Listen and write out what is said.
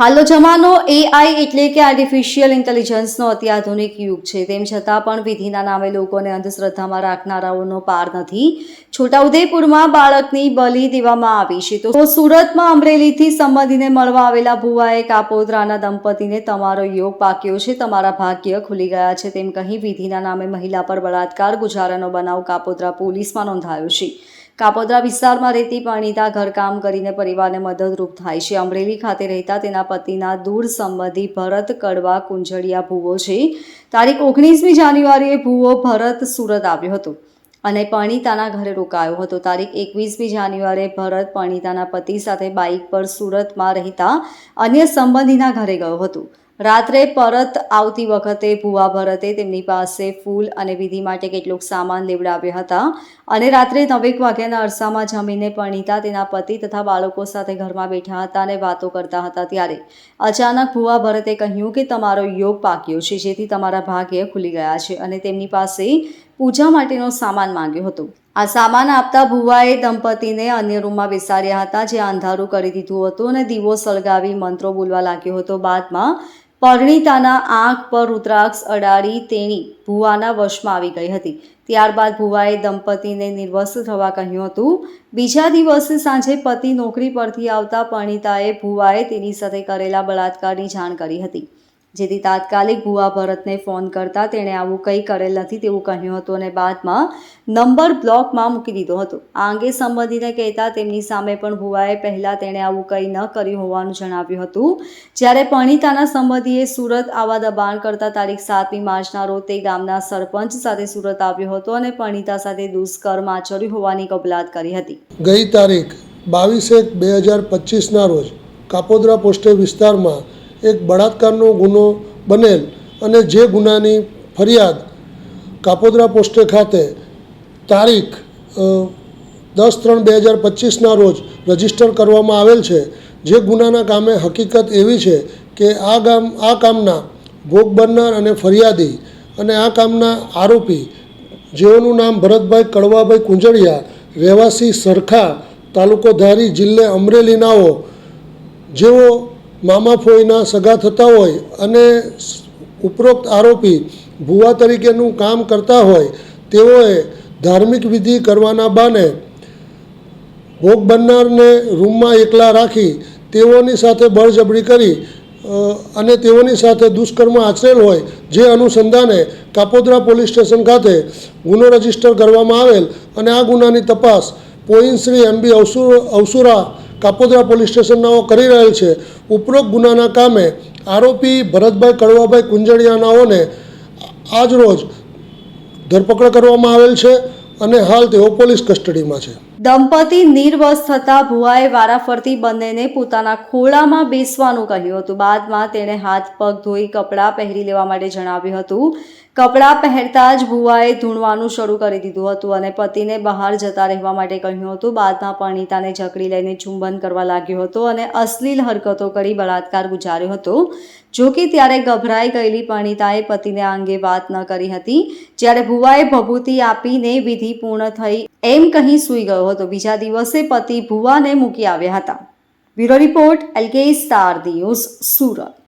હાલનો જમાનો એઆઈ એટલે કે આર્ટિફિશિયલ ઇન્ટેલિજન્સનો અત્યાધુનિક યુગ છે. તેમ છતાં પણ વિધિના નામે લોકોને અંધશ્રદ્ધામાં રાખનારાઓનો પાર નથી. છોટાઉદેપુરમાં બાળકની બલિ દેવામાં આવી છે. તો સુરતમાં અમરેલીથી સંબંધીને મળવા આવેલા ભુવાએ કાપોદ્રાના દંપતીને તમારો યોગ પાક્યો છે. તમારા ભાગ્ય ખુલી ગયા છે તેમ કહી વિધિના નામે મહિલા પર બળાત્કાર, ગુજારાનો બનાવ કાપોદ્રા પોલીસમાં નોંધાયો છે. કાપોદ્રા વિસ્તારમાં રહેતી પરિણીતા ઘરકામ કરીને પરિવારને મદદરૂપ થાય છે. અમરેલી ખાતે રહેતા તેના પતિના દૂર સંબંધી ભરત કડવા કુંજળિયા ભૂવો છે. તારીખ ઓગણીસમી જાન્યુઆરીએ ભૂવો ભરત સુરત આવ્યો હતો અને પરણીતાના ઘરે રોકાયો હતો. તારીખ એકવીસમી જાન્યુઆરીએ ભરત પરણીતાના પતિ સાથે બાઇક પર સુરતમાં રહેતા અન્ય સંબંધીના ઘરે ગયો હતો. રાત્રે પરત આવતી વખતે ભુવા ભરતે તેમની પાસે ફૂલ અને વિધિ માટે કેટલોક સામાન લેવડાવ્યા હતા અને રાત્રે નવેક વાગ્યાના અરસામાં જમીને પરણીતા તેના પતિ તથા બાળકો સાથે ઘરમાં બેઠા હતા અને વાતો કરતા હતા ત્યારે અચાનક ભુવા ભરતે કહ્યું કે તમારો યોગ પાક્યો છે, જેથી તમારા ભાગ્ય ખુલી ગયા છે અને તેમની પાસે પૂજા માટેનો સામાન માંગ્યો હતો. આ સામાન આપતા ભુવાએ દંપતીને અન્ય રૂમમાં બેસાડ્યા હતા, જે અંધારું કરી દીધું હતું અને દીવો સળગાવી મંત્રો બોલવા લાગ્યો હતો. બાદમાં પરણીતાના આંખ પર રુદ્રાક્ષ અડાડી તેણી ભુવાના વશમાં આવી ગઈ હતી. ત્યારબાદ ભુવાએ દંપતીને નિર્વસ્ત્ર થવા કહ્યું હતું, બીજા દિવસે સાંજે પતિ નોકરી પરથી આવતા પરણીતાએ ભુવાએ તેની સાથે કરેલા બળાત્કારની જાણ કરી હતી. જેથી તાત્કાલિક ભુવા ભરતને ફોન કરતા તેણે આવું કંઈ કરેલ નથી તેવું કહ્યું હતું અને બાદમાં નંબર બ્લોકમાં મૂકી દીધો હતો. આ અંગે સંબંધીને કહેતા તેમની સામે પણ ભુવાએ પહેલાં તેણે આવું કંઈ ન કર્યું હોવાનું જણાવ્યું હતું. જ્યારે પરણીતાના સંબંધીએ સુરત આવા દબાણ કરતા તારીખ સાતમી માર્ચના રોજ તે ગામના સરપંચ સાથે સુરત આવ્યો હતો અને પરણીતા સાથે દુષ્કર્મ આચર્યું હોવાની કબૂલાત કરી હતી. ગઈ તારીખ બાવીસ એક બે હજાર પચીસના રોજ કાપોદ્રા પોસ્ટે વિસ્તારમાં એક બળાત્કારનો ગુનો બનેલ અને જે ગુનાની ફરિયાદ કાપોદરા પોસ્ટે ખાતે તારીખ દસ ત્રણ બે હજાર પચીસના રોજ રજિસ્ટર કરવામાં આવેલ છે. જે ગુનાના કામે હકીકત એવી છે કે આ ગામ, આ કામના ભોગ બનનાર અને ફરિયાદી અને આ કામના આરોપી, જેઓનું નામ ભરતભાઈ કડવાભાઈ કુંજળિયા રહેવાસી સરખા તાલુકો ધારી જિલ્લે અમરેલીનાઓ જેઓ મામા ફોઈના સગા થતા હોય અને ઉપરોક્ત આરોપી ભુવા તરીકેનું કામ કરતા હોય, તેઓએ ધાર્મિક વિધિ કરવાના બાને ભોગ બનનારને રૂમમાં એકલા રાખી તેઓની સાથે બળજબરી કરી અને તેઓની સાથે દુષ્કર્મ આચરેલ હોય, જે અનુસંધાને કાપોદ્રા પોલીસ સ્ટેશન ખાતે ગુનો રજિસ્ટર કરવામાં આવેલ અને આ ગુનાની તપાસ પોઈન્ટ શ્રી એમબી અવસુ અવસુરા કાપોદ્રા પોલીસ સ્ટેશનનાઓ કરી રહેલ છે. ઉપરોક્ત ગુનાના કામે આરોપી ભરતભાઈ કડવાભાઈ કુંજળિયાનાઓને આજ રોજ ધરપકડ કરવામાં આવેલ છે અને હાલ તેઓ પોલીસ કસ્ટડીમાં છે. દંપતી નિર્વસ થતા ભુવાએ વારાફરતી બંનેને પોતાના ખોળામાં બેસવાનું કહ્યું હતું. બાદમાં તેણે હાથ, પગ ધોઈ કપડાં પહેરી લેવા માટે જણાવ્યું હતું. કપડાં પહેરતા જ ભુવાએ ધૂણવાનું શરૂ કરી દીધું હતું અને પતિને બહાર જતા રહેવા માટે કહ્યું હતું. બાદમાં પરણીતાને જકડી લઈને ચુંબન કરવા લાગ્યો હતો અને અશ્લીલ હરકતો કરી બળાત્કાર ગુજાર્યો હતો. જો કે ત્યારે ગભરાઈ ગયેલી પરણીતાએ પતિને આ અંગે વાત ન કરી હતી. જ્યારે ભુવાએ ભભૂતિ આપીને વિધિ પૂર્ણ થઈ એમ કહી સૂઈ ગયો હતો બીજા દિવસે પતિ ભુવાને મૂકી આવ્યા હતા. Bureau report L K star news Surat.